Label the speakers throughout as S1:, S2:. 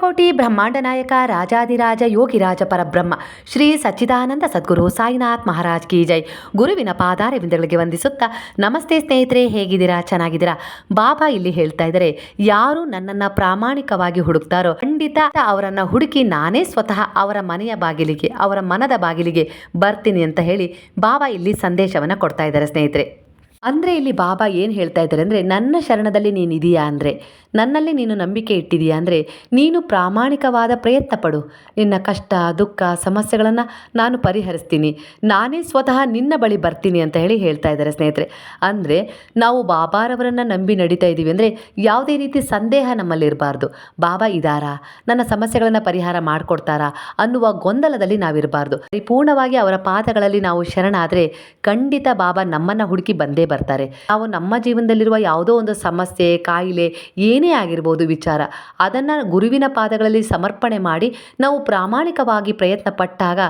S1: ಕೋಟಿ ಬ್ರಹ್ಮಾಂಡ ನಾಯಕ ರಾಜಾದಿರಾಜ ಯೋಗಿರಾಜ ಪರಬ್ರಹ್ಮ, ಶ್ರೀ ಸಚ್ಚಿದಾನಂದ ಸದ್ಗುರು ಸಾಯಿನಾಥ್ ಮಹಾರಾಜ್ ಕಿ ಜೈ. ಗುರುವಿನ ಪಾದಾರವಿಂದಗಳಿಗೆ ವಂದಿಸುತ್ತಾ, ನಮಸ್ತೆ ಸ್ನೇಹಿತರೆ, ಹೇಗಿದ್ದೀರಾ? ಚೆನ್ನಾಗಿದ್ದೀರಾ? ಬಾಬಾ ಇಲ್ಲಿ ಹೇಳ್ತಾ ಇದ್ದಾರೆ, ಯಾರು ನನ್ನನ್ನು ಪ್ರಾಮಾಣಿಕವಾಗಿ ಹುಡುಕ್ತಾರೋ, ಖಂಡಿತ ಅವರನ್ನು ಹುಡುಕಿ ನಾನೇ ಸ್ವತಃ ಅವರ ಮನೆಯ ಬಾಗಿಲಿಗೆ, ಅವರ ಮನದ ಬಾಗಿಲಿಗೆ ಬರ್ತೀನಿ ಅಂತ ಹೇಳಿ ಬಾಬಾ ಇಲ್ಲಿ ಸಂದೇಶವನ್ನು ಕೊಡ್ತಾ ಇದ್ದಾರೆ ಸ್ನೇಹಿತರೆ. ಅಂದರೆ ಇಲ್ಲಿ ಬಾಬಾ ಏನು ಹೇಳ್ತಾ ಇದ್ದಾರೆ ಅಂದರೆ, ನನ್ನ ಶರಣದಲ್ಲಿ ನೀನು ಇದೆಯಾ ಅಂದರೆ? ನನ್ನಲ್ಲಿ ನೀನು ನಂಬಿಕೆ ಇಟ್ಟಿದೆಯಾ ಅಂದರೆ? ನೀನು ಪ್ರಾಮಾಣಿಕವಾದ ಪ್ರಯತ್ನ ಪಡು. ನಿನ್ನ ಕಷ್ಟ, ದುಃಖ, ಸಮಸ್ಯೆಗಳನ್ನು ನಾನು ಪರಿಹರಿಸ್ತೀನಿ. ನಾನೇ ಸ್ವತಃ ನಿನ್ನ ಬಳಿ ಬರ್ತೀನಿ ಅಂತ ಹೇಳಿ ಹೇಳ್ತಾ ಇದ್ದಾರೆ ಸ್ನೇಹಿತರೆ. ಅಂದರೆ, ನಾವು ಬಾಬಾರವರನ್ನು ನಂಬಿ ನಡೀತಾ ಇದ್ದೀವಿ ಅಂದರೆ, ಯಾವುದೇ ರೀತಿ ಸಂದೇಹ ನಮ್ಮಲ್ಲಿ ಇರಬಾರ್ದು. ಬಾಬಾ ಇದ್ದಾರಾ ನನ್ನ ಸಮಸ್ಯೆಗಳನ್ನು ಪರಿಹಾರ ಮಾಡಿಕೊಡ್ತಾರಾ? ಅನ್ನುವ ಗೊಂದಲದಲ್ಲಿ ನಾವಿರಬಾರ್ದು. ಪರಿಪೂರ್ಣವಾಗಿ ಅವರ ಪಾದಗಳಲ್ಲಿ ನಾವು ಶರಣಾದರೆ, ಖಂಡಿತ ಬಾಬಾ ನಮ್ಮನ್ನು ಹುಡುಕಿ ಬಂದೇ ಬರ್ತಾರೆ. ನಾವು ನಮ್ಮ ಜೀವನದಲ್ಲಿರುವ ಯಾವುದೋ ಒಂದು ಸಮಸ್ಯೆ, ಕಾಯಿಲೆ ಏನೇ ಆಗಿರ್ಬೋದು ವಿಚಾರ, ಅದನ್ನು ಗುರುವಿನ ಪಾದಗಳಲ್ಲಿ ಸಮರ್ಪಣೆ ಮಾಡಿ ನಾವು ಪ್ರಾಮಾಣಿಕವಾಗಿ ಪ್ರಯತ್ನ ಪಟ್ಟಾಗ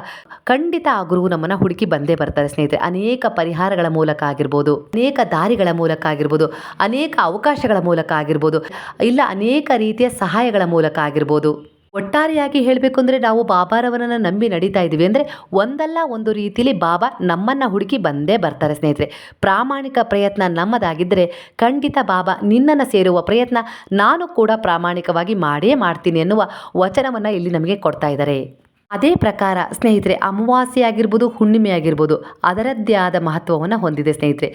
S1: ಖಂಡಿತ ಆ ಗುರು ನಮ್ಮನ್ನು ಹುಡುಕಿ ಬಂದೇ ಬರ್ತಾರೆ ಸ್ನೇಹಿತರೆ. ಅನೇಕ ಪರಿಹಾರಗಳ ಮೂಲಕ ಆಗಿರ್ಬೋದು, ಅನೇಕ ದಾರಿಗಳ ಮೂಲಕ ಆಗಿರ್ಬೋದು, ಅನೇಕ ಅವಕಾಶಗಳ ಮೂಲಕ ಆಗಿರ್ಬೋದು, ಇಲ್ಲ ಅನೇಕ ರೀತಿಯ ಸಹಾಯಗಳ ಮೂಲಕ ಆಗಿರ್ಬೋದು. ಒಟ್ಟಾರೆಯಾಗಿ ಹೇಳಬೇಕು ಅಂದರೆ ನಾವು ಬಾಬಾರವರನ್ನು ನಂಬಿ ನಡೀತಾ ಇದ್ದೀವಿ ಅಂದರೆ ಒಂದಲ್ಲ ಒಂದು ರೀತಿಯಲ್ಲಿ ಬಾಬಾ ನಮ್ಮನ್ನು ಹುಡುಕಿ ಬಂದೇ ಬರ್ತಾರೆ ಸ್ನೇಹಿತರೆ. ಪ್ರಾಮಾಣಿಕ ಪ್ರಯತ್ನ ನಮ್ಮದಾಗಿದ್ದರೆ ಖಂಡಿತ ಬಾಬಾ ನಿನ್ನನ್ನು ಸೇರುವ ಪ್ರಯತ್ನ ನಾನು ಕೂಡ ಪ್ರಾಮಾಣಿಕವಾಗಿ ಮಾಡೇ ಮಾಡ್ತೀನಿ ಎನ್ನುವ ವಚನವನ್ನು ಇಲ್ಲಿ ನಮಗೆ ಕೊಡ್ತಾ ಇದ್ದಾರೆ. ಅದೇ ಪ್ರಕಾರ ಸ್ನೇಹಿತರೆ ಅಮಾವಾಸ್ಯೆ ಆಗಿರ್ಬೋದು ಹುಣ್ಣಿಮೆ ಆಗಿರ್ಬೋದು ಅದರದ್ದೇ ಆದ ಮಹತ್ವವನ್ನು ಹೊಂದಿದೆ ಸ್ನೇಹಿತರೆ.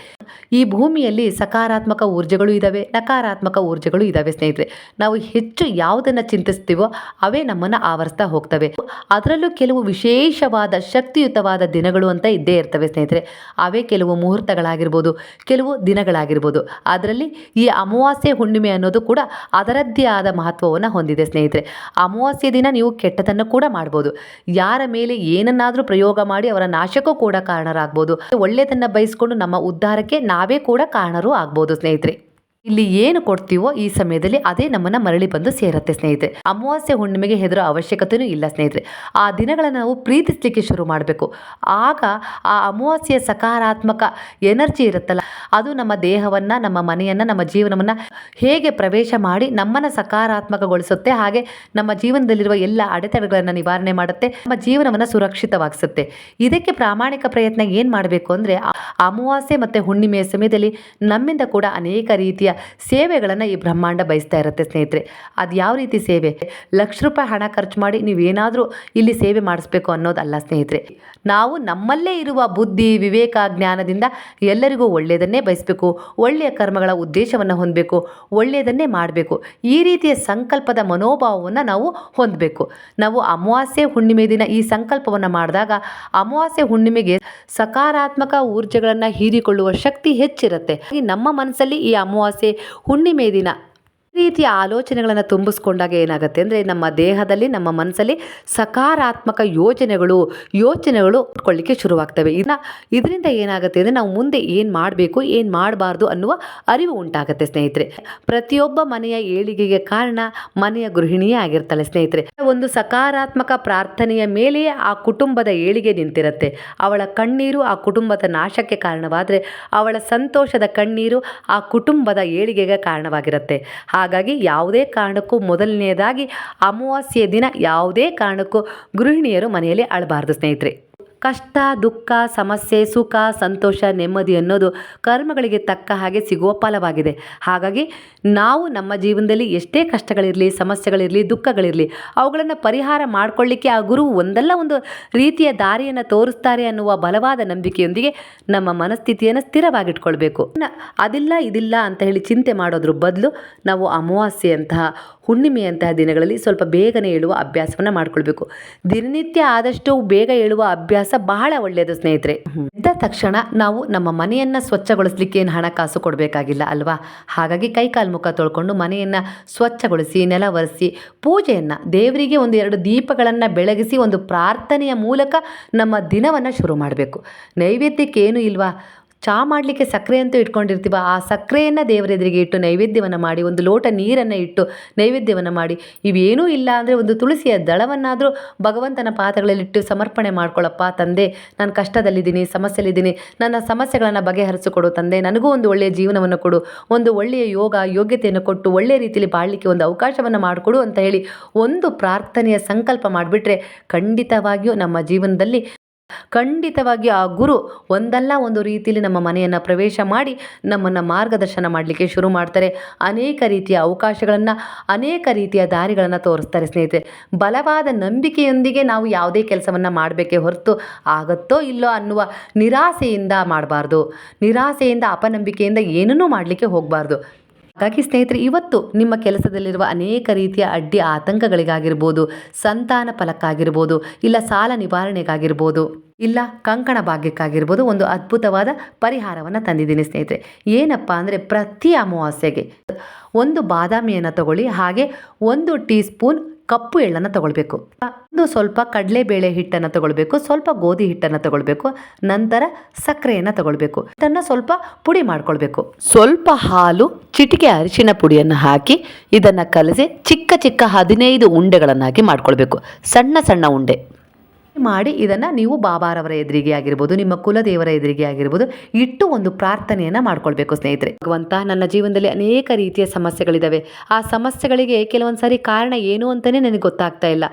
S1: ಈ ಭೂಮಿಯಲ್ಲಿ ಸಕಾರಾತ್ಮಕ ಊರ್ಜೆಗಳು ಇದ್ದಾವೆ ನಕಾರಾತ್ಮಕ ಊರ್ಜೆಗಳು ಇದ್ದಾವೆ ಸ್ನೇಹಿತರೆ. ನಾವು ಹೆಚ್ಚು ಯಾವುದನ್ನು ಚಿಂತಿಸ್ತೀವೋ, ಅವೇ ನಮ್ಮನ್ನು ಆವರಿಸ್ತಾ ಹೋಗ್ತವೆ. ಅದರಲ್ಲೂ ಕೆಲವು ವಿಶೇಷವಾದ ಶಕ್ತಿಯುತವಾದ ದಿನಗಳು ಅಂತ ಇದ್ದೇ ಇರ್ತವೆ ಸ್ನೇಹಿತರೆ. ಅವೇ ಕೆಲವು ಮುಹೂರ್ತಗಳಾಗಿರ್ಬೋದು, ಕೆಲವು ದಿನಗಳಾಗಿರ್ಬೋದು. ಅದರಲ್ಲಿ ಈ ಅಮಾವಾಸ್ಯೆ, ಹುಣ್ಣಿಮೆ ಅನ್ನೋದು ಕೂಡ ಅದರದ್ದೇ ಆದ ಮಹತ್ವವನ್ನು ಹೊಂದಿದೆ ಸ್ನೇಹಿತರೆ. ಅಮಾವಾಸ್ಯೆ ದಿನ ನೀವು ಕೆಟ್ಟದನ್ನು ಕೂಡ ಮಾಡ್ಬೋದು. ಯಾರ ಮೇಲೆ ಏನನ್ನಾದರೂ ಪ್ರಯೋಗ ಮಾಡಿ ಅವರ ನಾಶಕ್ಕೂ ಕೂಡ ಕಾರಣರಾಗ್ಬೋದು. ಒಳ್ಳೆಯದನ್ನು ಬಯಸ್ಕೊಂಡು ನಮ್ಮ ಉದ್ಧಾರಕ್ಕೆ ನಾವೇ ಕೂಡ ಕಾರಣರೂ ಆಗ್ಬೋದು ಸ್ನೇಹಿತರೆ. ಇಲ್ಲಿ ಏನು ಕೊಡ್ತೀವೋ ಈ ಸಮಯದಲ್ಲಿ ಅದೇ ನಮ್ಮನ್ನ ಮರಳಿ ಬಂದು ಸೇರುತ್ತೆ ಸ್ನೇಹಿತರೆ. ಅಮಾವಾಸ್ಯೆ ಹುಣ್ಣಿಮೆಗೆ ಹೆದರೋ ಅವಶ್ಯಕತೆಯೂ ಇಲ್ಲ ಸ್ನೇಹಿತರೆ. ಆ ದಿನಗಳನ್ನು ನಾವು ಪ್ರೀತಿಸಲಿಕ್ಕೆ ಶುರು ಮಾಡಬೇಕು. ಆಗ ಆ ಅಮಾವಾಸ್ಯೆಯ ಸಕಾರಾತ್ಮಕ ಎನರ್ಜಿ ಇರುತ್ತಲ್ಲ, ಅದು ನಮ್ಮ ದೇಹವನ್ನು, ನಮ್ಮ ಮನೆಯನ್ನು, ನಮ್ಮ ಜೀವನವನ್ನು ಹೇಗೆ ಪ್ರವೇಶ ಮಾಡಿ ನಮ್ಮನ್ನು ಸಕಾರಾತ್ಮಕಗೊಳಿಸುತ್ತೆ, ಹಾಗೆ ನಮ್ಮ ಜೀವನದಲ್ಲಿರುವ ಎಲ್ಲ ಅಡೆತಡೆಗಳನ್ನು ನಿವಾರಣೆ ಮಾಡುತ್ತೆ, ನಮ್ಮ ಜೀವನವನ್ನು ಸುರಕ್ಷಿತವಾಗಿಸುತ್ತೆ. ಇದಕ್ಕೆ ಪ್ರಾಮಾಣಿಕ ಪ್ರಯತ್ನ ಏನು ಮಾಡಬೇಕು ಅಂದರೆ ಅಮಾವಾಸ್ಯೆ ಮತ್ತು ಹುಣ್ಣಿಮೆಯ ಸಮಯದಲ್ಲಿ ನಮ್ಮಿಂದ ಕೂಡ ಅನೇಕ ರೀತಿಯ ಸೇವೆಗಳನ್ನು ಈ ಬ್ರಹ್ಮಾಂಡ ಬಯಸ್ತಾ ಇರುತ್ತೆ ಸ್ನೇಹಿತರೆ. ಅದು ಯಾವ ರೀತಿ ಸೇವೆ? ಲಕ್ಷ ರೂಪಾಯಿ ಹಣ ಖರ್ಚು ಮಾಡಿ ನೀವೇನಾದರೂ ಇಲ್ಲಿ ಸೇವೆ ಮಾಡಿಸ್ಬೇಕು ಅನ್ನೋದಲ್ಲ ಸ್ನೇಹಿತರೆ. ನಾವು ನಮ್ಮಲ್ಲೇ ಇರುವ ಬುದ್ಧಿ, ವಿವೇಕ, ಜ್ಞಾನದಿಂದ ಎಲ್ಲರಿಗೂ ಒಳ್ಳೆಯದನ್ನೇ ಬಯಸಬೇಕು. ಒಳ್ಳೆಯ ಕರ್ಮಗಳ ಉದ್ದೇಶವನ್ನು ಹೊಂದಬೇಕು. ಒಳ್ಳೆಯದನ್ನೇ ಮಾಡಬೇಕು. ಈ ರೀತಿಯ ಸಂಕಲ್ಪದ ಮನೋಭಾವವನ್ನು ನಾವು ಹೊಂದಬೇಕು. ನಾವು ಅಮಾವಾಸ್ಯೆ ಹುಣ್ಣಿಮೆ ದಿನ ಈ ಸಂಕಲ್ಪವನ್ನು ಮಾಡಿದಾಗ ಅಮಾವಾಸ್ಯೆ ಹುಣ್ಣಿಮೆಗೆ ಸಕಾರಾತ್ಮಕ ಊರ್ಜೆಗಳನ್ನು ಹೀರಿಕೊಳ್ಳುವ ಶಕ್ತಿ ಹೆಚ್ಚಿರುತ್ತೆ. ನಮ್ಮ ಮನಸ್ಸಲ್ಲಿ ಈ ಅಮಾವಾಸ್ಯೆ ಹುಣ್ಣಿಮೆ ದಿನ ರೀತಿಯ ಆಲೋಚನೆಗಳನ್ನು ತುಂಬಿಸ್ಕೊಂಡಾಗ ಏನಾಗುತ್ತೆ ಅಂದರೆ ನಮ್ಮ ದೇಹದಲ್ಲಿ, ನಮ್ಮ ಮನಸ್ಸಲ್ಲಿ ಸಕಾರಾತ್ಮಕ ಯೋಜನೆಗಳು, ಯೋಚನೆಗಳು ಉಟ್ಕೊಳ್ಳಿಕ್ಕೆ ಶುರುವಾಗ್ತವೆ. ಇನ್ನು ಇದರಿಂದ ಏನಾಗುತ್ತೆ ಅಂದರೆ ನಾವು ಮುಂದೆ ಏನು ಮಾಡಬೇಕು, ಏನು ಮಾಡಬಾರ್ದು ಅನ್ನುವ ಅರಿವು ಉಂಟಾಗುತ್ತೆ ಸ್ನೇಹಿತರೆ. ಪ್ರತಿಯೊಬ್ಬ ಮನೆಯ ಏಳಿಗೆಗೆ ಕಾರಣ ಮನೆಯ ಗೃಹಿಣಿಯೇ ಆಗಿರ್ತಾಳೆ ಸ್ನೇಹಿತರೆ. ಒಂದು ಸಕಾರಾತ್ಮಕ ಪ್ರಾರ್ಥನೆಯ ಮೇಲೆಯೇ ಆ ಕುಟುಂಬದ ಏಳಿಗೆ ನಿಂತಿರುತ್ತೆ. ಅವಳ ಕಣ್ಣೀರು ಆ ಕುಟುಂಬದ ನಾಶಕ್ಕೆ ಕಾರಣವಾದರೆ, ಅವಳ ಸಂತೋಷದ ಕಣ್ಣೀರು ಆ ಕುಟುಂಬದ ಏಳಿಗೆಗೆ ಕಾರಣವಾಗಿರುತ್ತೆ. ಹಾಗಾಗಿ ಯಾವುದೇ ಕಾರಣಕ್ಕೂ ಮೊದಲನೆಯದಾಗಿ ಅಮಾವಾಸ್ಯೆಯ ದಿನ ಯಾವುದೇ ಕಾರಣಕ್ಕೂ ಗೃಹಿಣಿಯರು ಮನೆಯಲ್ಲಿ ಅಳಬಾರದು ಸ್ನೇಹಿತರೆ. ಕಷ್ಟ, ದುಃಖ, ಸಮಸ್ಯೆ, ಸುಖ, ಸಂತೋಷ, ನೆಮ್ಮದಿ ಅನ್ನೋದು ಕರ್ಮಗಳಿಗೆ ತಕ್ಕ ಹಾಗೆ ಸಿಗುವ ಫಲವಾಗಿದೆ. ಹಾಗಾಗಿ ನಾವು ನಮ್ಮ ಜೀವನದಲ್ಲಿ ಎಷ್ಟೇ ಕಷ್ಟಗಳಿರಲಿ, ಸಮಸ್ಯೆಗಳಿರಲಿ, ದುಃಖಗಳಿರಲಿ, ಅವುಗಳನ್ನು ಪರಿಹಾರ ಮಾಡಿಕೊಳ್ಳಿಕ್ಕೆ ಆ ಗುರು ಒಂದಲ್ಲ ಒಂದು ರೀತಿಯ ದಾರಿಯನ್ನು ತೋರಿಸ್ತಾರೆ ಅನ್ನುವ ಬಲವಾದ ನಂಬಿಕೆಯೊಂದಿಗೆ ನಮ್ಮ ಮನಸ್ಥಿತಿಯನ್ನು ಸ್ಥಿರವಾಗಿಟ್ಕೊಳ್ಬೇಕು. ಅದಿಲ್ಲ, ಇದಿಲ್ಲ ಅಂತ ಹೇಳಿ ಚಿಂತೆ ಮಾಡೋದ್ರ ಬದಲು ನಾವು ಅಮಾವಾಸ್ಯೆಯಂತಹ ಹುಣ್ಣಿಮೆಯಂತಹ ದಿನಗಳಲ್ಲಿ ಸ್ವಲ್ಪ ಬೇಗನೆ ಏಳುವ ಅಭ್ಯಾಸವನ್ನು ಮಾಡ್ಕೊಳ್ಬೇಕು. ದಿನನಿತ್ಯ ಆದಷ್ಟು ಬೇಗ ಏಳುವ ಅಭ್ಯಾಸ ಬಹಳ ಒಳ್ಳೆಯದು ಸ್ನೇಹಿತರೆ. ಎದ್ದ ತಕ್ಷಣ ನಾವು ನಮ್ಮ ಮನೆಯನ್ನು ಸ್ವಚ್ಛಗೊಳಿಸ್ಲಿಕ್ಕೆ ಏನು ಹಣಕಾಸು ಕೊಡಬೇಕಾಗಿಲ್ಲ ಅಲ್ವಾ? ಹಾಗಾಗಿ ಕೈಕಾಲ್ ಮುಖ ತೊಳ್ಕೊಂಡು ಮನೆಯನ್ನು ಸ್ವಚ್ಛಗೊಳಿಸಿ, ನೆಲ ಒರೆಸಿ, ಪೂಜೆಯನ್ನು, ದೇವರಿಗೆ ಒಂದು ಎರಡು ದೀಪಗಳನ್ನು ಬೆಳಗಿಸಿ ಒಂದು ಪ್ರಾರ್ಥನೆಯ ಮೂಲಕ ನಮ್ಮ ದಿನವನ್ನು ಶುರು ಮಾಡಬೇಕು. ನೈವೇದ್ಯಕ್ಕೆ ಏನು ಇಲ್ವಾ? ಚಹಾ ಮಾಡಲಿಕ್ಕೆ ಸಕ್ಕರೆ ಅಂತೂ ಇಟ್ಕೊಂಡಿರ್ತೀವ, ಆ ಸಕ್ಕರೆಯನ್ನು ದೇವರ ಎದುರಿಗೆ ಇಟ್ಟು ನೈವೇದ್ಯವನ್ನು ಮಾಡಿ, ಒಂದು ಲೋಟ ನೀರನ್ನು ಇಟ್ಟು ನೈವೇದ್ಯವನ್ನು ಮಾಡಿ, ಇವೇನೂ ಇಲ್ಲ ಅಂದರೆ ಒಂದು ತುಳಸಿಯ ದಳವನ್ನಾದರೂ ಭಗವಂತನ ಪಾತ್ರಗಳಲ್ಲಿಟ್ಟು ಸಮರ್ಪಣೆ ಮಾಡ್ಕೊಳ್ಳಪ್ಪ ತಂದೆ. ನಾನು ಕಷ್ಟದಲ್ಲಿದ್ದೀನಿ, ಸಮಸ್ಯೆಯಲ್ಲಿದ್ದೀನಿ, ನನ್ನ ಸಮಸ್ಯೆಗಳನ್ನು ಬಗೆಹರಿಸಿಕೊಡು ತಂದೆ. ನನಗೂ ಒಂದು ಒಳ್ಳೆಯ ಜೀವನವನ್ನು ಕೊಡು, ಒಂದು ಒಳ್ಳೆಯ ಯೋಗ, ಯೋಗ್ಯತೆಯನ್ನು ಕೊಟ್ಟು, ಒಳ್ಳೆಯ ರೀತಿಯಲ್ಲಿ ಬಾಳಲಿಕ್ಕೆ ಒಂದು ಅವಕಾಶವನ್ನು ಮಾಡಿಕೊಡು ಅಂತ ಹೇಳಿ ಒಂದು ಪ್ರಾರ್ಥನೆಯ ಸಂಕಲ್ಪ ಮಾಡಿಬಿಟ್ರೆ ಖಂಡಿತವಾಗಿಯೂ ನಮ್ಮ ಜೀವನದಲ್ಲಿ ಖಂಡಿತವಾಗಿಯೂ ಆ ಗುರು ಒಂದಲ್ಲ ಒಂದು ರೀತಿಯಲ್ಲಿ ನಮ್ಮ ಮನೆಯನ್ನು ಪ್ರವೇಶ ಮಾಡಿ ನಮ್ಮನ್ನು ಮಾರ್ಗದರ್ಶನ ಮಾಡಲಿಕ್ಕೆ ಶುರು ಮಾಡ್ತಾರೆ. ಅನೇಕ ರೀತಿಯ ಅವಕಾಶಗಳನ್ನು, ಅನೇಕ ರೀತಿಯ ದಾರಿಗಳನ್ನು ತೋರಿಸ್ತಾರೆ ಸ್ನೇಹಿತರೆ. ಬಲವಾದ ನಂಬಿಕೆಯೊಂದಿಗೆ ನಾವು ಯಾವುದೇ ಕೆಲಸವನ್ನು ಮಾಡಬೇಕೇ ಹೊರತು ಆಗತ್ತೋ ಇಲ್ಲೋ ಅನ್ನುವ ನಿರಾಸೆಯಿಂದ ಮಾಡಬಾರ್ದು. ನಿರಾಸೆಯಿಂದ, ಅಪನಂಬಿಕೆಯಿಂದ ಏನನ್ನೂ ಮಾಡಲಿಕ್ಕೆ ಹೋಗಬಾರ್ದು. ಹಾಗಾಗಿ ಸ್ನೇಹಿತರೆ, ಇವತ್ತು ನಿಮ್ಮ ಕೆಲಸದಲ್ಲಿರುವ ಅನೇಕ ರೀತಿಯ ಅಡ್ಡಿ ಆತಂಕಗಳಿಗಾಗಿರ್ಬೋದು, ಸಂತಾನ ಫಲಕ್ಕಾಗಿರ್ಬೋದು, ಇಲ್ಲ ಸಾಲ ನಿವಾರಣೆಗಾಗಿರ್ಬೋದು, ಇಲ್ಲ ಕಂಕಣ ಭಾಗ್ಯಕ್ಕಾಗಿರ್ಬೋದು ಒಂದು ಅದ್ಭುತವಾದ ಪರಿಹಾರವನ್ನು ತಂದಿದ್ದೀನಿ ಸ್ನೇಹಿತರೆ. ಏನಪ್ಪ ಅಂದರೆ ಪ್ರತಿ ಅಮಾವಾಸ್ಯೆಗೆ ಒಂದು ಬಾದಾಮಿಯನ್ನು ತಗೊಳ್ಳಿ, ಹಾಗೆ ಒಂದು ಟೀ ಸ್ಪೂನ್ ಕಪ್ಪು ಎಳ್ಳನ್ನು ತಗೊಳ್ಬೇಕು. ಒಂದು ಸ್ವಲ್ಪ ಕಡಲೆಬೇಳೆ ಹಿಟ್ಟನ್ನು ತಗೊಳ್ಬೇಕು, ಸ್ವಲ್ಪ ಗೋಧಿ ಹಿಟ್ಟನ್ನು ತಗೊಳ್ಬೇಕು, ನಂತರ ಸಕ್ಕರೆಯನ್ನು ತಗೊಳ್ಬೇಕು. ಇದನ್ನು ಸ್ವಲ್ಪ ಪುಡಿ ಮಾಡ್ಕೊಳ್ಬೇಕು. ಸ್ವಲ್ಪ ಹಾಲು, ಚಿಟಿಕೆ ಅರಿಶಿನ ಪುಡಿಯನ್ನು ಹಾಕಿ ಇದನ್ನು ಕಲಸಿ ಚಿಕ್ಕ ಚಿಕ್ಕ ಹದಿನೈದು ಉಂಡೆಗಳನ್ನಾಗಿ ಮಾಡ್ಕೊಳ್ಬೇಕು. ಸಣ್ಣ ಸಣ್ಣ ಉಂಡೆ. ಮಾಡಿ ಇದನ್ನು ನೀವು ಬಾಬಾರವರ ಎದುರಿಗೆ ಆಗಿರ್ಬೋದು, ನಿಮ್ಮ ಕುಲದೇವರ ಎದುರಿಗೆ ಆಗಿರ್ಬೋದು, ಇಟ್ಟು ಒಂದು ಪ್ರಾರ್ಥನೆಯನ್ನು ಮಾಡ್ಕೊಳ್ಬೇಕು ಸ್ನೇಹಿತರೆ. ಭಗವಂತ, ನನ್ನ ಜೀವನದಲ್ಲಿ ಅನೇಕ ರೀತಿಯ ಸಮಸ್ಯೆಗಳಿದ್ದಾವೆ ಆ ಸಮಸ್ಯೆಗಳಿಗೆ ಕೆಲವೊಂದು ಸಾರಿ ಕಾರಣ ಏನು ಅಂತಲೇ ನನಗೆ ಗೊತ್ತಾಗ್ತಾ ಇಲ್ಲ.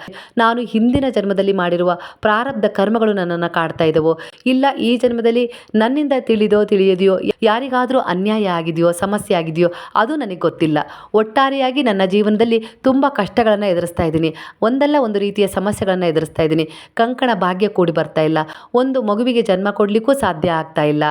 S1: ನಾನು ಹಿಂದಿನ ಜನ್ಮದಲ್ಲಿ ಮಾಡಿರುವ ಪ್ರಾರಬ್ಧ ಕರ್ಮಗಳು ನನ್ನನ್ನು ಕಾಡ್ತಾ ಇದ್ದವು. ಇಲ್ಲ, ಈ ಜನ್ಮದಲ್ಲಿ ನನ್ನಿಂದ ತಿಳಿದೋ ತಿಳಿಯದೆಯೋ, ಯಾರಿಗಾದರೂ ಅನ್ಯಾಯ ಆಗಿದೆಯೋ, ಸಮಸ್ಯೆ ಆಗಿದೆಯೋ, ಅದು ನನಗೆ ಗೊತ್ತಿಲ್ಲ. ಒಟ್ಟಾರೆಯಾಗಿ ನನ್ನ ಜೀವನದಲ್ಲಿ ತುಂಬ ಕಷ್ಟಗಳನ್ನು ಎದುರಿಸ್ತಾ ಇದ್ದೀನಿ. ಒಂದಲ್ಲ ಒಂದು ರೀತಿಯ ಸಮಸ್ಯೆಗಳನ್ನು ಎದುರಿಸ್ತಾ ಇದ್ದೀನಿ. ಕಂಕಣ ಭಾಗ್ಯ ಕೂಡಿ ಬರ್ತಾ ಇಲ್ಲ. ಒಂದು ಮಗುವಿಗೆ ಜನ್ಮ ಕೊಡಲಿಕ್ಕೂ ಸಾಧ್ಯ ಆಗ್ತಾ ಇಲ್ಲ.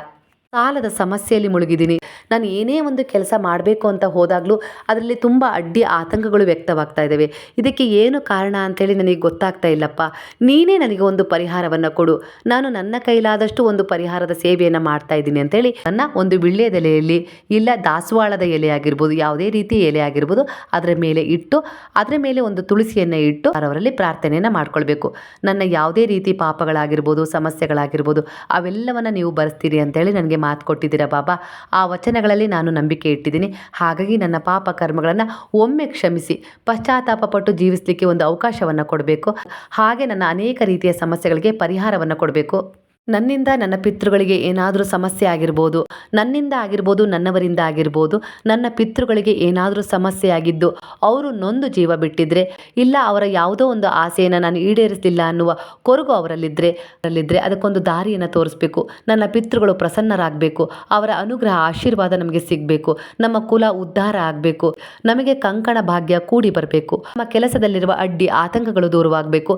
S1: ಸಾಲದ ಸಮಸ್ಯೆಯಲ್ಲಿ ಮುಳುಗಿದ್ದೀನಿ. ನಾನು ಏನೇ ಒಂದು ಕೆಲಸ ಮಾಡಬೇಕು ಅಂತ ಹೋದಾಗಲೂ ಅದರಲ್ಲಿ ತುಂಬ ಅಡ್ಡಿ ಆತಂಕಗಳು ವ್ಯಕ್ತವಾಗ್ತಾ ಇದ್ದಾವೆ. ಇದಕ್ಕೆ ಏನು ಕಾರಣ ಅಂತೇಳಿ ನನಗೆ ಗೊತ್ತಾಗ್ತಾ ಇಲ್ಲಪ್ಪ. ನೀನೇ ನನಗೆ ಒಂದು ಪರಿಹಾರವನ್ನು ಕೊಡು. ನಾನು ನನ್ನ ಕೈಲಾದಷ್ಟು ಒಂದು ಪರಿಹಾರದ ಸೇವೆಯನ್ನು ಮಾಡ್ತಾ ಇದ್ದೀನಿ ಅಂತೇಳಿ ನನ್ನ ಒಂದು ವಿಳ್ಯದೆಲೆಯಲ್ಲಿ ಇಲ್ಲ ದಾಸವಾಳದ ಎಲೆ ಆಗಿರ್ಬೋದು, ಯಾವುದೇ ರೀತಿ ಎಲೆ ಆಗಿರ್ಬೋದು, ಅದರ ಮೇಲೆ ಇಟ್ಟು, ಅದರ ಮೇಲೆ ಒಂದು ತುಳಸಿಯನ್ನು ಇಟ್ಟು ಅವರಲ್ಲಿ ಪ್ರಾರ್ಥನೆಯನ್ನು ಮಾಡ್ಕೊಳ್ಬೇಕು. ನನ್ನ ಯಾವುದೇ ರೀತಿ ಪಾಪಗಳಾಗಿರ್ಬೋದು, ಸಮಸ್ಯೆಗಳಾಗಿರ್ಬೋದು, ಅವೆಲ್ಲವನ್ನು ನೀವು ಬರೆಸ್ತೀರಿ ಅಂತೇಳಿ ನನಗೆ ಮಾತು ಕೊಟ್ಟಿದ್ದೀರ ಬಾಬಾ? ಆ ವಚನಗಳಲ್ಲಿ ನಾನು ನಂಬಿಕೆ ಇಟ್ಟಿದ್ದೀನಿ. ಹಾಗಾಗಿ ನನ್ನ ಪಾಪ ಕರ್ಮಗಳನ್ನು ಒಮ್ಮೆ ಕ್ಷಮಿಸಿ, ಪಶ್ಚಾತ್ತಾಪ ಪಟ್ಟು ಜೀವಿಸಲಿಕ್ಕೆ ಒಂದು ಅವಕಾಶವನ್ನು ಕೊಡಬೇಕು. ಹಾಗೆ ನನ್ನ ಅನೇಕ ರೀತಿಯ ಸಮಸ್ಯೆಗಳಿಗೆ ಪರಿಹಾರವನ್ನು ಕೊಡಬೇಕು. ನನ್ನಿಂದ ನನ್ನ ಪಿತೃಗಳಿಗೆ ಏನಾದರೂ ಸಮಸ್ಯೆ ಆಗಿರ್ಬೋದು, ನನ್ನಿಂದ ಆಗಿರ್ಬೋದು, ನನ್ನವರಿಂದ ಆಗಿರ್ಬೋದು, ನನ್ನ ಪಿತೃಗಳಿಗೆ ಏನಾದರೂ ಸಮಸ್ಯೆ ಆಗಿದ್ದು ಅವರು ನೊಂದು ಜೀವ ಬಿಟ್ಟಿದ್ರೆ, ಇಲ್ಲ ಅವರ ಯಾವುದೋ ಒಂದು ಆಸೆಯನ್ನು ನಾನು ಈಡೇರಿಸಲಿಲ್ಲ ಅನ್ನುವ ಕೊರಗು ಅವರಲ್ಲಿದ್ದರೆ ಅವರಲ್ಲಿದ್ದರೆ ಅದಕ್ಕೊಂದು ದಾರಿಯನ್ನು ತೋರಿಸ್ಬೇಕು, ನನ್ನ ಪಿತೃಗಳು ಪ್ರಸನ್ನರಾಗಬೇಕು, ಅವರ ಅನುಗ್ರಹ, ಆಶೀರ್ವಾದ ನಮಗೆ ಸಿಗಬೇಕು, ನಮ್ಮ ಕುಲ ಉದ್ಧಾರ ಆಗಬೇಕು, ನಮಗೆ ಕಂಕಣ ಭಾಗ್ಯ ಕೂಡಿ ಬರಬೇಕು, ನಮ್ಮ ಕೆಲಸದಲ್ಲಿರುವ ಅಡ್ಡಿ, ಆತಂಕಗಳು ದೂರವಾಗಬೇಕು.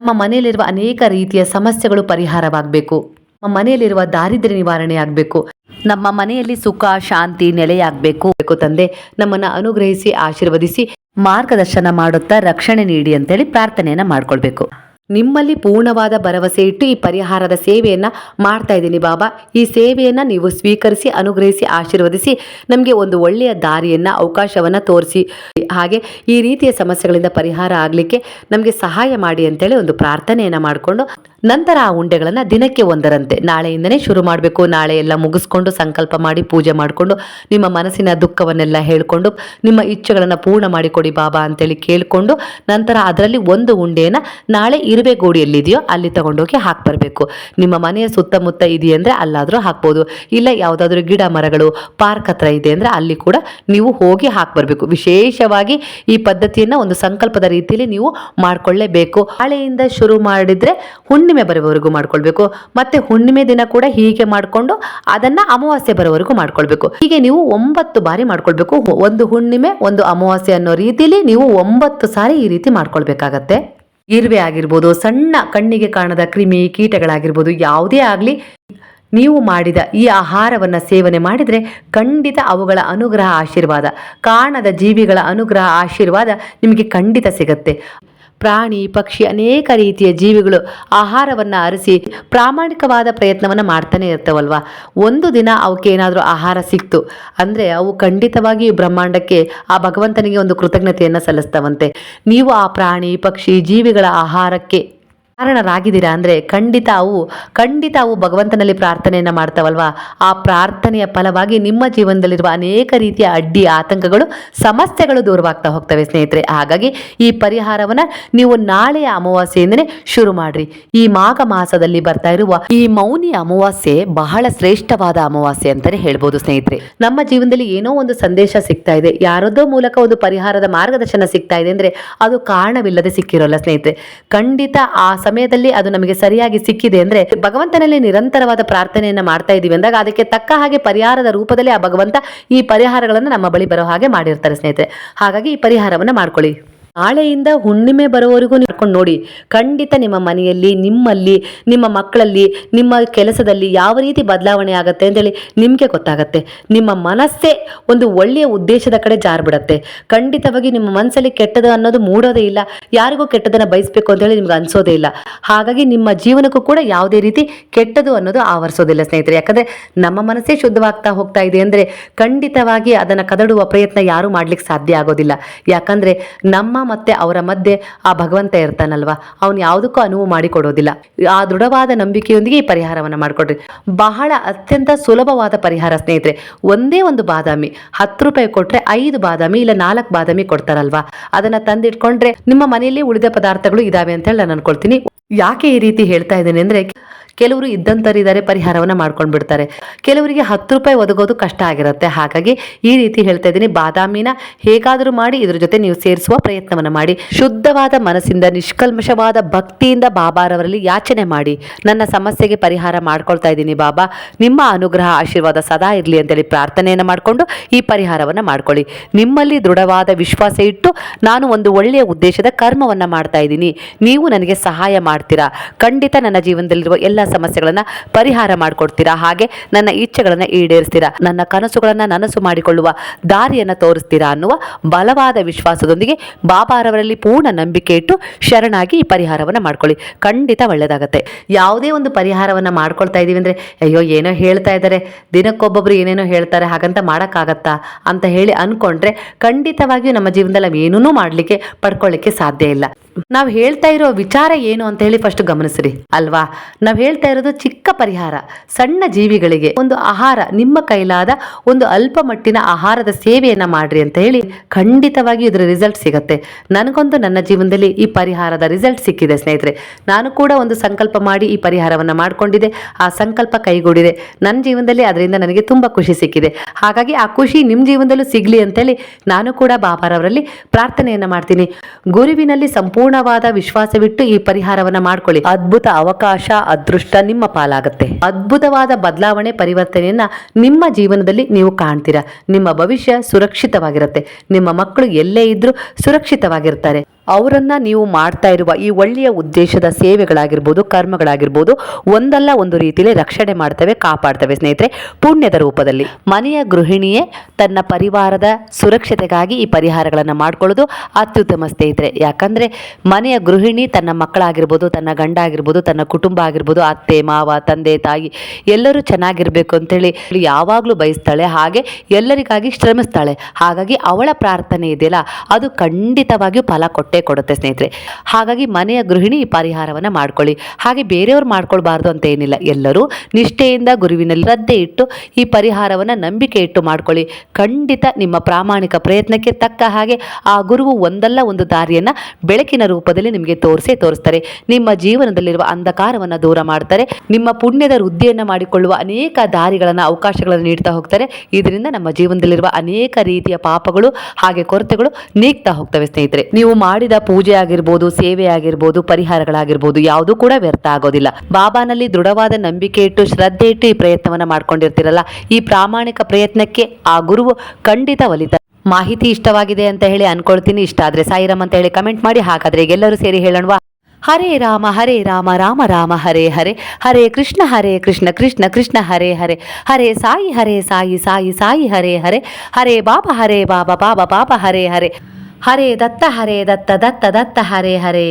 S1: ನಮ್ಮ ಮನೆಯಲ್ಲಿರುವ ಅನೇಕ ರೀತಿಯ ಸಮಸ್ಯೆಗಳು ಪರಿಹಾರವಾಗಬೇಕು. ನಮ್ಮ ಮನೆಯಲ್ಲಿರುವ ದಾರಿದ್ರ್ಯ ನಿವಾರಣೆ ಆಗಬೇಕು. ನಮ್ಮ ಮನೆಯಲ್ಲಿ ಸುಖ, ಶಾಂತಿ, ನೆಲೆಯಾಗಬೇಕು. ಬೇಕು ತಂದೆ, ನಮ್ಮನ್ನು ಅನುಗ್ರಹಿಸಿ, ಆಶೀರ್ವದಿಸಿ, ಮಾರ್ಗದರ್ಶನ ಮಾಡುತ್ತಾ ರಕ್ಷಣೆ ನೀಡಿ ಅಂತೇಳಿ ಪ್ರಾರ್ಥನೆಯನ್ನ ಮಾಡ್ಕೊಳ್ಬೇಕು. ನಿಮ್ಮಲ್ಲಿ ಪೂರ್ಣವಾದ ಭರವಸೆ ಇಟ್ಟು ಈ ಪರಿಹಾರದ ಸೇವೆಯನ್ನು ಮಾಡ್ತಾ ಇದ್ದೀನಿ ಬಾಬಾ. ಈ ಸೇವೆಯನ್ನು ನೀವು ಸ್ವೀಕರಿಸಿ, ಅನುಗ್ರಹಿಸಿ, ಆಶೀರ್ವದಿಸಿ, ನಮಗೆ ಒಂದು ಒಳ್ಳೆಯ ದಾರಿಯನ್ನು, ಅವಕಾಶವನ್ನು ತೋರಿಸಿ. ಹಾಗೆ ಈ ರೀತಿಯ ಸಮಸ್ಯೆಗಳಿಂದ ಪರಿಹಾರ ಆಗಲಿಕ್ಕೆ ನಮಗೆ ಸಹಾಯ ಮಾಡಿ ಅಂತೇಳಿ ಒಂದು ಪ್ರಾರ್ಥನೆಯನ್ನು ಮಾಡಿಕೊಂಡು ನಂತರ ಆ ಉಂಡೆಗಳನ್ನು ದಿನಕ್ಕೆ ಒಂದರಂತೆ. ನಾಳೆಯಿಂದನೇ ಶುರು ಮಾಡಬೇಕು. ನಾಳೆ ಎಲ್ಲ ಮುಗಿಸ್ಕೊಂಡು ಸಂಕಲ್ಪ ಮಾಡಿ ಪೂಜೆ ಮಾಡಿಕೊಂಡು ನಿಮ್ಮ ಮನಸ್ಸಿನ ದುಃಖವನ್ನೆಲ್ಲ ಹೇಳಿಕೊಂಡು ನಿಮ್ಮ ಇಚ್ಛೆಗಳನ್ನು ಪೂರ್ಣ ಮಾಡಿಕೊಡಿ ಬಾಬಾ ಅಂತೇಳಿ ಕೇಳಿಕೊಂಡು ನಂತರ ಅದರಲ್ಲಿ ಒಂದು ಉಂಡೆಯನ್ನು ನಾಳೆ ಇರುವೆ ಗೋಡಿಯಲ್ಲಿದೆಯೋ ಅಲ್ಲಿ ತಗೊಂಡೋಗಿ ಹಾಕಿ ಬರಬೇಕು. ನಿಮ್ಮ ಮನೆಯ ಸುತ್ತಮುತ್ತ ಇದೆಯಂದರೆ ಅಲ್ಲಾದರೂ ಹಾಕ್ಬೋದು. ಇಲ್ಲ ಯಾವುದಾದ್ರೂ ಗಿಡ ಮರಗಳು, ಪಾರ್ಕ್ ಹತ್ರ ಇದೆ ಅಂದರೆ ಅಲ್ಲಿ ಕೂಡ ನೀವು ಹೋಗಿ ಹಾಕಿ ಬರಬೇಕು. ವಿಶೇಷವಾಗಿ ಈ ಪದ್ಧತಿಯನ್ನು ಒಂದು ಸಂಕಲ್ಪದ ರೀತಿಯಲ್ಲಿ ನೀವು ಮಾಡಿಕೊಳ್ಳೇಬೇಕು. ನಾಳೆಯಿಂದ ಶುರು ಮಾಡಿದರೆ ಹುಣ್ಣಿಮೆ ಬರುವವರೆಗೂ ಮಾಡ್ಕೊಳ್ಬೇಕು. ಮತ್ತೆ ಹುಣ್ಣಿಮೆ ದಿನ ಕೂಡ ಹೀಗೆ ಮಾಡಿಕೊಂಡು ಅದನ್ನ ಅಮಾವಾಸ್ಯೆ ಬರೋವರೆಗೂ ಮಾಡ್ಕೊಳ್ಬೇಕು. ಹೀಗೆ ನೀವು ಒಂಬತ್ತು ಬಾರಿ ಮಾಡ್ಕೊಳ್ಬೇಕು. ಒಂದು ಹುಣ್ಣಿಮೆ, ಒಂದು ಅಮಾವಾಸ್ಯೆ ಅನ್ನೋ ರೀತಿಯಲ್ಲಿ ನೀವು ಒಂಬತ್ತು ಸಾರಿ ಈ ರೀತಿ ಮಾಡ್ಕೊಳ್ಬೇಕಾಗತ್ತೆ. ಇರುವೆ ಆಗಿರ್ಬೋದು, ಸಣ್ಣ ಕಣ್ಣಿಗೆ ಕಾಣದ ಕ್ರಿಮಿ ಕೀಟಗಳಾಗಿರ್ಬೋದು, ಯಾವುದೇ ಆಗಲಿ ನೀವು ಮಾಡಿದ ಈ ಆಹಾರವನ್ನು ಸೇವನೆ ಮಾಡಿದರೆ ಖಂಡಿತ ಅವುಗಳ ಅನುಗ್ರಹ ಆಶೀರ್ವಾದ. ಕಾಣದ ಜೀವಿಗಳ ಅನುಗ್ರಹ ಆಶೀರ್ವಾದ ನಿಮಗೆ ಖಂಡಿತ ಸಿಗತ್ತೆ. ಪ್ರಾಣಿ, ಪಕ್ಷಿ ಅನೇಕ ರೀತಿಯ ಜೀವಿಗಳು ಆಹಾರವನ್ನು ಅರಸಿ ಪ್ರಾಮಾಣಿಕವಾದ ಪ್ರಯತ್ನವನ್ನು ಮಾಡ್ತಾನೆ ಇರ್ತವಲ್ವಾ? ಒಂದು ದಿನ ಅವಕ್ಕೆ ಏನಾದರೂ ಆಹಾರ ಸಿಕ್ತು ಅಂದರೆ ಅವು ಖಂಡಿತವಾಗಿ ಈ ಬ್ರಹ್ಮಾಂಡಕ್ಕೆ ಆ ಭಗವಂತನಿಗೆ ಒಂದು ಕೃತಜ್ಞತೆಯನ್ನು ಸಲ್ಲಿಸ್ತಾವಂತೆ. ನೀವು ಆ ಪ್ರಾಣಿ, ಪಕ್ಷಿ, ಜೀವಿಗಳ ಆಹಾರಕ್ಕೆ ಕಾರಣರಾಗಿದ್ದೀರಾ ಅಂದರೆ ಖಂಡಿತ ಅವು ಖಂಡಿತ ಅವು ಭಗವಂತನಲ್ಲಿ ಪ್ರಾರ್ಥನೆಯನ್ನು ಮಾಡ್ತಾವಲ್ವಾ? ಆ ಪ್ರಾರ್ಥನೆಯ ಫಲವಾಗಿ ನಿಮ್ಮ ಜೀವನದಲ್ಲಿರುವ ಅನೇಕ ರೀತಿಯ ಅಡ್ಡಿ ಆತಂಕಗಳು, ಸಮಸ್ಯೆಗಳು ದೂರವಾಗ್ತಾ ಹೋಗ್ತವೆ ಸ್ನೇಹಿತರೆ. ಹಾಗಾಗಿ ಈ ಪರಿಹಾರವನ್ನು ನೀವು ನಾಳೆಯ ಅಮಾವಾಸ್ಯೆಯಿಂದನೇ ಶುರು ಮಾಡ್ರಿ. ಈ ಮಾಘ ಮಾಸದಲ್ಲಿ ಬರ್ತಾ ಇರುವ ಈ ಮೌನಿ ಅಮಾವಾಸ್ಯೆ ಬಹಳ ಶ್ರೇಷ್ಠವಾದ ಅಮಾವಾಸ್ಯೆ ಅಂತಾನೆ ಹೇಳ್ಬೋದು ಸ್ನೇಹಿತರೆ. ನಮ್ಮ ಜೀವನದಲ್ಲಿ ಏನೋ ಒಂದು ಸಂದೇಶ ಸಿಗ್ತಾ ಇದೆ. ಯಾರದೋ ಮೂಲಕ ಒಂದು ಪರಿಹಾರದ ಮಾರ್ಗದರ್ಶನ ಸಿಗ್ತಾ ಇದೆ ಅಂದರೆ ಅದು ಕಾರಣವಿಲ್ಲದೆ ಸಿಕ್ಕಿರೋಲ್ಲ ಸ್ನೇಹಿತರೆ. ಖಂಡಿತ ಆ ಸಮಯದಲ್ಲಿ ಅದು ನಮಗೆ ಸರಿಯಾಗಿ ಸಿಕ್ಕಿದೆ ಅಂದ್ರೆ ಭಗವಂತನಲ್ಲಿ ನಿರಂತರವಾದ ಪ್ರಾರ್ಥನೆಯನ್ನ ಮಾಡ್ತಾ ಇದೀವಿ ಅಂದಾಗ ಅದಕ್ಕೆ ತಕ್ಕ ಹಾಗೆ ಪರಿಹಾರದ ರೂಪದಲ್ಲಿ ಆ ಭಗವಂತ ಈ ಪರಿಹಾರಗಳನ್ನು ನಮ್ಮ ಬಳಿ ಬರೋ ಹಾಗೆ ಮಾಡಿರ್ತಾರೆ ಸ್ನೇಹಿತರೆ. ಹಾಗಾಗಿ ಈ ಪರಿಹಾರವನ್ನ ಮಾಡ್ಕೊಳ್ಳಿ. ನಾಳೆಯಿಂದ ಹುಣ್ಣಿಮೆ ಬರೋವರೆಗೂ ನೋಡ್ಕೊಂಡು ನೋಡಿ. ಖಂಡಿತ ನಿಮ್ಮ ಮನೆಯಲ್ಲಿ, ನಿಮ್ಮಲ್ಲಿ, ನಿಮ್ಮ ಮಕ್ಕಳಲ್ಲಿ, ನಿಮ್ಮ ಕೆಲಸದಲ್ಲಿ ಯಾವ ರೀತಿ ಬದಲಾವಣೆ ಆಗುತ್ತೆ ಅಂತೇಳಿ ನಿಮಗೆ ಗೊತ್ತಾಗತ್ತೆ. ನಿಮ್ಮ ಮನಸ್ಸೇ ಒಂದು ಒಳ್ಳೆಯ ಉದ್ದೇಶದ ಕಡೆ ಜಾರ್ಬಿಡತ್ತೆ. ಖಂಡಿತವಾಗಿ ನಿಮ್ಮ ಮನಸ್ಸಲ್ಲಿ ಕೆಟ್ಟದು ಅನ್ನೋದು ಮೂಡೋದೇ ಇಲ್ಲ. ಯಾರಿಗೂ ಕೆಟ್ಟದನ್ನು ಬಯಸಬೇಕು ಅಂತೇಳಿ ನಿಮ್ಗೆ ಅನಿಸೋದೇ ಇಲ್ಲ. ಹಾಗಾಗಿ ನಿಮ್ಮ ಜೀವನಕ್ಕೂ ಕೂಡ ಯಾವುದೇ ರೀತಿ ಕೆಟ್ಟದು ಅನ್ನೋದು ಆವರಿಸೋದಿಲ್ಲ ಸ್ನೇಹಿತರೆ. ಯಾಕಂದರೆ ನಮ್ಮ ಮನಸ್ಸೇ ಶುದ್ಧವಾಗ್ತಾ ಹೋಗ್ತಾ ಇದೆ ಅಂದರೆ ಖಂಡಿತವಾಗಿ ಅದನ್ನು ಕದಡುವ ಪ್ರಯತ್ನ ಯಾರೂ ಮಾಡ್ಲಿಕ್ಕೆ ಸಾಧ್ಯ ಆಗೋದಿಲ್ಲ. ಯಾಕಂದರೆ ನಮ್ಮ ಮತ್ತೆ ಅವರ ಮಧ್ಯೆ ಆ ಭಗವಂತ ಇರ್ತಾನಲ್ವಾ? ಅವನು ಯಾವುದಕ್ಕೂ ಅನುವು ಮಾಡಿಕೊಡೋದಿಲ್ಲ. ಆ ದೃಢವಾದ ನಂಬಿಕೆಯೊಂದಿಗೆ ಈ ಪರಿಹಾರವನ್ನು ಮಾಡಿಕೊಡ್ರಿ. ಬಹಳ ಅತ್ಯಂತ ಸುಲಭವಾದ ಪರಿಹಾರ ಸ್ನೇಹಿತರೆ, ಒಂದೇ ಒಂದು ಬಾದಾಮಿ, ಹತ್ತು ರೂಪಾಯಿ ಕೊಟ್ರೆ ಐದು ಬಾದಾಮಿ ಇಲ್ಲ ನಾಲ್ಕು ಬಾದಾಮಿ ಕೊಡ್ತಾರಲ್ವಾ? ಅದನ್ನ ತಂದಿಟ್ಕೊಂಡ್ರೆ ನಿಮ್ಮ ಮನೆಯಲ್ಲಿ ಉಳಿದ ಪದಾರ್ಥಗಳು ಇದಾವೆ ಅಂತ ಹೇಳಿ ನಾನು ಅನ್ಕೊಳ್ತೀನಿ. ಯಾಕೆ ಈ ರೀತಿ ಹೇಳ್ತಾ ಇದ್ದೇನೆ ಅಂದ್ರೆ ಕೆಲವರು ಇದ್ದಂಥರಿದ್ದಾರೆ ಪರಿಹಾರವನ್ನು ಮಾಡ್ಕೊಂಡು ಬಿಡ್ತಾರೆ ಕೆಲವರಿಗೆ ಹತ್ತು ರೂಪಾಯಿ ಒದಗೋದು ಕಷ್ಟ ಆಗಿರುತ್ತೆ. ಹಾಗಾಗಿ ಈ ರೀತಿ ಹೇಳ್ತಾ ಇದ್ದೀನಿ. ಬಾದಾಮಿನ ಹೇಗಾದರೂ ಮಾಡಿ, ಇದ್ರ ಜೊತೆ ನೀವು ಸೇರಿಸುವ ಪ್ರಯತ್ನವನ್ನು ಮಾಡಿ. ಶುದ್ಧವಾದ ಮನಸ್ಸಿಂದ, ನಿಷ್ಕಲ್ಮಶವಾದ ಭಕ್ತಿಯಿಂದ ಬಾಬಾರವರಲ್ಲಿ ಯಾಚನೆ ಮಾಡಿ. ನನ್ನ ಸಮಸ್ಯೆಗೆ ಪರಿಹಾರ ಮಾಡ್ಕೊಳ್ತಾ ಇದ್ದೀನಿ ಬಾಬಾ. ನಿಮ್ಮ ಅನುಗ್ರಹ, ಆಶೀರ್ವಾದ ಸದಾ ಇರಲಿ ಅಂತೇಳಿ ಪ್ರಾರ್ಥನೆಯನ್ನು ಮಾಡಿಕೊಂಡು ಈ ಪರಿಹಾರವನ್ನು ಮಾಡ್ಕೊಳ್ಳಿ. ನಿಮ್ಮಲ್ಲಿ ದೃಢವಾದ ವಿಶ್ವಾಸ ಇಟ್ಟು ನಾನು ಒಂದು ಒಳ್ಳೆಯ ಉದ್ದೇಶದ ಕರ್ಮವನ್ನು ಮಾಡ್ತಾ ಇದ್ದೀನಿ. ನೀವು ನನಗೆ ಸಹಾಯ ಮಾಡ್ತೀರಾ? ಖಂಡಿತ ನನ್ನ ಜೀವನದಲ್ಲಿರುವ ಎಲ್ಲ ಸಮಸ್ಯೆಗಳನ್ನ ಪರಿಹಾರ ಮಾಡಿಕೊಡ್ತೀರಾ? ಹಾಗೆ ನನ್ನ ಇಚ್ಛೆಗಳನ್ನ ಈಡೇರಿಸ್ತೀರಾ? ನನ್ನ ಕನಸುಗಳನ್ನ ನನಸು ಮಾಡಿಕೊಳ್ಳುವ ದಾರಿಯನ್ನ ತೋರಿಸ್ತೀರಾ ಅನ್ನುವ ಬಲವಾದ ವಿಶ್ವಾಸದೊಂದಿಗೆ ಬಾಬಾರವರಲ್ಲಿ ಪೂರ್ಣ ನಂಬಿಕೆ ಇಟ್ಟು ಶರಣಾಗಿ ಈ ಪರಿಹಾರವನ್ನ ಮಾಡ್ಕೊಳ್ಳಿ. ಖಂಡಿತ ಒಳ್ಳೆಯದಾಗತ್ತೆ ಯಾವುದೇ ಒಂದು ಪರಿಹಾರವನ್ನ ಮಾಡ್ಕೊಳ್ತಾ ಇದೀವಿ ಅಂದ್ರೆ, ಅಯ್ಯೋ, ಏನೋ ಹೇಳ್ತಾ ಇದ್ದಾರೆ. ದಿನಕ್ಕೊಬ್ಬೊಬ್ರು ಏನೇನೋ ಹೇಳ್ತಾರೆ. ಹಾಗಂತ ಮಾಡೋಕ್ಕಾಗತ್ತಾ? ಅಂತ ಹೇಳಿ ಅನ್ಕೊಂಡ್ರೆ ಖಂಡಿತವಾಗಿಯೂ ನಮ್ಮ ಜೀವನದಲ್ಲಿ ನಾವು ಏನೂ ಮಾಡಲಿಕ್ಕೆ, ಪಡ್ಕೊಳ್ಳಿಕ್ಕೆ ಸಾಧ್ಯ ಇಲ್ಲ. ನಾವು ಹೇಳ್ತಾ ಇರೋ ವಿಚಾರ ಏನು ಅಂತ ಹೇಳಿ ಫಸ್ಟ್ ಗಮನಿಸ್ರಿ, ಅಲ್ವಾ? ನಾವು ಹೇಳ್ತಾ ಇರೋದು ಚಿಕ್ಕ ಪರಿಹಾರ, ಸಣ್ಣ ಜೀವಿಗಳಿಗೆ ಒಂದು ಆಹಾರ, ನಿಮ್ಮ ಕೈಲಾದ ಒಂದು ಅಲ್ಪ ಮಟ್ಟಿನ ಆಹಾರದ ಸೇವೆಯನ್ನ ಮಾಡ್ರಿ ಅಂತ ಹೇಳಿ ಖಂಡಿತವಾಗಿ ಇದರ ರಿಸಲ್ಟ್ ಸಿಗತ್ತೆ. ನನಗೊಂದು ನನ್ನ ಜೀವನದಲ್ಲಿ ಈ ಪರಿಹಾರದ ರಿಸಲ್ಟ್ ಸಿಕ್ಕಿದೆ ಸ್ನೇಹಿತರೆ. ನಾನು ಕೂಡ ಒಂದು ಸಂಕಲ್ಪ ಮಾಡಿ ಈ ಪರಿಹಾರವನ್ನ ಮಾಡ್ಕೊಂಡಿದೆ ಆ ಸಂಕಲ್ಪ ಕೈಗೂಡಿದೆ. ನನ್ನ ಜೀವನದಲ್ಲಿ ಅದರಿಂದ ನನಗೆ ತುಂಬಾ ಖುಷಿ ಸಿಕ್ಕಿದೆ. ಹಾಗಾಗಿ ಆ ಖುಷಿ ನಿಮ್ಮ ಜೀವನದಲ್ಲೂ ಸಿಗ್ಲಿ ಅಂತೇಳಿ ನಾನು ಕೂಡ ಬಾಬಾರವರಲ್ಲಿ ಪ್ರಾರ್ಥನೆಯನ್ನ ಮಾಡ್ತೀನಿ. ಗುರುವಿನಲ್ಲಿ ಸಂಪೂರ್ಣವಾದ ವಿಶ್ವಾಸವಿಟ್ಟು ಈ ಪರಿಹಾರವನ್ನ ಮಾಡ್ಕೊಳ್ಳಿ. ಅದ್ಭುತ ಅವಕಾಶ, ಅದೃಷ್ಟ ನಿಮ್ಮ ಪಾಲಾಗುತ್ತೆ. ಅದ್ಭುತವಾದ ಬದಲಾವಣೆ ಪರಿವರ್ತನೆಯನ್ನ ನಿಮ್ಮ ಜೀವನದಲ್ಲಿ ನೀವು ಕಾಣ್ತೀರಾ. ನಿಮ್ಮ ಭವಿಷ್ಯ ಸುರಕ್ಷಿತವಾಗಿರುತ್ತೆ. ನಿಮ್ಮ ಮಕ್ಕಳು ಎಲ್ಲೇ ಇದ್ರೂ ಸುರಕ್ಷಿತವಾಗಿರ್ತಾರೆ. ಅವರನ್ನ ನೀವು ಮಾಡ್ತಾ ಇರುವ ಈ ಒಳ್ಳೆಯ ಉದ್ದೇಶದ ಸೇವೆಗಳಾಗಿರ್ಬೋದು, ಕರ್ಮಗಳಾಗಿರ್ಬೋದು, ಒಂದಲ್ಲ ಒಂದು ರೀತಿಯಲ್ಲಿ ರಕ್ಷಣೆ ಮಾಡ್ತವೆ, ಕಾಪಾಡ್ತವೆ ಸ್ನೇಹಿತರೆ. ಪುಣ್ಯದ ರೂಪದಲ್ಲಿ ಮನೆಯ ಗೃಹಿಣಿಯೇ ತನ್ನ ಪರಿವಾರದ ಸುರಕ್ಷತೆಗಾಗಿ ಈ ಪರಿಹಾರಗಳನ್ನು ಮಾಡ್ಕೊಳ್ಳೋದು ಅತ್ಯುತ್ತಮ ಸ್ನೇಹಿತರೆ. ಯಾಕಂದರೆ ಮನೆಯ ಗೃಹಿಣಿ ತನ್ನ ಮಕ್ಕಳಾಗಿರ್ಬೋದು, ತನ್ನ ಗಂಡ ಆಗಿರ್ಬೋದು ತನ್ನ ಕುಟುಂಬ ಆಗಿರ್ಬೋದು, ಅತ್ತೆ, ಮಾವ, ತಂದೆ, ತಾಯಿ ಎಲ್ಲರೂ ಚೆನ್ನಾಗಿರಬೇಕು ಅಂತೇಳಿ ಯಾವಾಗಲೂ ಬಯಸ್ತಾಳೆ. ಹಾಗೆ ಎಲ್ಲರಿಗಾಗಿ ಶ್ರಮಿಸ್ತಾಳೆ. ಹಾಗಾಗಿ ಅವಳ ಪ್ರಾರ್ಥನೆ ಇದೆಯಲ್ಲ, ಅದು ಖಂಡಿತವಾಗಿಯೂ ಫಲ ಕೊಟ್ಟೇ ಕೊಡುತ್ತೆ ಸ್ನೇಹಿತರೆ. ಹಾಗಾಗಿ ಮನೆಯ ಗೃಹಿಣಿ ಈ ಪರಿಹಾರವನ್ನು ಮಾಡ್ಕೊಳ್ಳಿ. ಹಾಗೆ ಬೇರೆಯವ್ರು ಮಾಡ್ಕೊಳ್ಬಾರ್ದು ಅಂತ ಏನಿಲ್ಲ. ಎಲ್ಲರೂ ನಿಷ್ಠೆಯಿಂದ ಗುರುವಿನಲ್ಲಿ ಶ್ರದ್ಧೆ ಇಟ್ಟು ಈ ಪರಿಹಾರವನ್ನು ನಂಬಿಕೆ ಇಟ್ಟು ಮಾಡ್ಕೊಳ್ಳಿ. ಖಂಡಿತ ನಿಮ್ಮ ಪ್ರಾಮಾಣಿಕ ಪ್ರಯತ್ನಕ್ಕೆ ತಕ್ಕ ಹಾಗೆ ಆ ಗುರುವು ಒಂದಲ್ಲ ಒಂದು ದಾರಿಯನ್ನು ಬೆಳಕಿನ ರೂಪದಲ್ಲಿ ನಿಮಗೆ ತೋರಿಸೇ ತೋರಿಸ್ತಾರೆ. ನಿಮ್ಮ ಜೀವನದಲ್ಲಿರುವ ಅಂಧಕಾರವನ್ನು ದೂರ ಮಾಡ್ತಾರೆ. ನಿಮ್ಮ ಪುಣ್ಯದ ವೃದ್ಧಿಯನ್ನು ಮಾಡಿಕೊಳ್ಳುವ ಅನೇಕ ದಾರಿಗಳನ್ನು, ಅವಕಾಶಗಳನ್ನು ನೀಡ್ತಾ ಹೋಗ್ತಾರೆ. ಇದರಿಂದ ನಮ್ಮ ಜೀವನದಲ್ಲಿರುವ ಅನೇಕ ರೀತಿಯ ಪಾಪಗಳು ಹಾಗೆ ಕೊರತೆಗಳು ನೀಗ್ತಾ ಹೋಗ್ತವೆ ಸ್ನೇಹಿತರೆ. ನೀವು ಮಾಡಿದ ಪೂಜೆ ಆಗಿರ್ಬೋದು, ಸೇವೆ ಆಗಿರ್ಬೋದು, ಪರಿಹಾರಗಳಾಗಿರ್ಬೋದು, ಯಾವುದೂ ಕೂಡ ವ್ಯರ್ಥ ಆಗೋದಿಲ್ಲ. ಬಾಬಾನಲ್ಲಿ ದೃಢವಾದ ನಂಬಿಕೆ ಇಟ್ಟು ಶ್ರದ್ಧೆ ಇಟ್ಟು ಈ ಪ್ರಯತ್ನವನ್ನ ಮಾಡ್ಕೊಂಡಿರ್ತೀರಲ್ಲ, ಈ ಪ್ರಾಮಾಣಿಕ ಪ್ರಯತ್ನಕ್ಕೆ ಆ ಗುರುವು ಖಂಡಿತ ಒಲಿತ. ಮಾಹಿತಿ ಇಷ್ಟವಾಗಿದೆ ಅಂತ ಹೇಳಿ ಅನ್ಕೊಳ್ತೀನಿ. ಇಷ್ಟ ಆದ್ರೆ ಸಾಯಿರಾಮ್ ಅಂತ ಹೇಳಿ ಕಮೆಂಟ್ ಮಾಡಿ. ಹಾಗಾದ್ರೆ ಎಲ್ಲರೂ ಸೇರಿ ಹೇಳೋಣವಾ? ಹರೇ ರಾಮ ಹರೇ ರಾಮ ರಾಮ ರಾಮ, ಹರೇ ಹರೇ. ಹರೇ ಕೃಷ್ಣ ಹರೇ ಕೃಷ್ಣ ಕೃಷ್ಣ ಕೃಷ್ಣ, ಹರೇ ಹರೇ. ಹರೇ ಸಾಯಿ ಹರೇ ಸಾಯಿ ಸಾಯಿ ಸಾಯಿ, ಹರೇ ಹರೇ. ಹರೇ ಬಾಬಾ ಹರೇ ಬಾಬಾ ಬಾಬಾ ಬಾಬಾ, ಹರೇ ಹರೇ. ಹರೇ ದತ್ತ ಹರೇ ದತ್ತ ದತ್ತ ದತ್ತ ಹರೇ ಹರೇ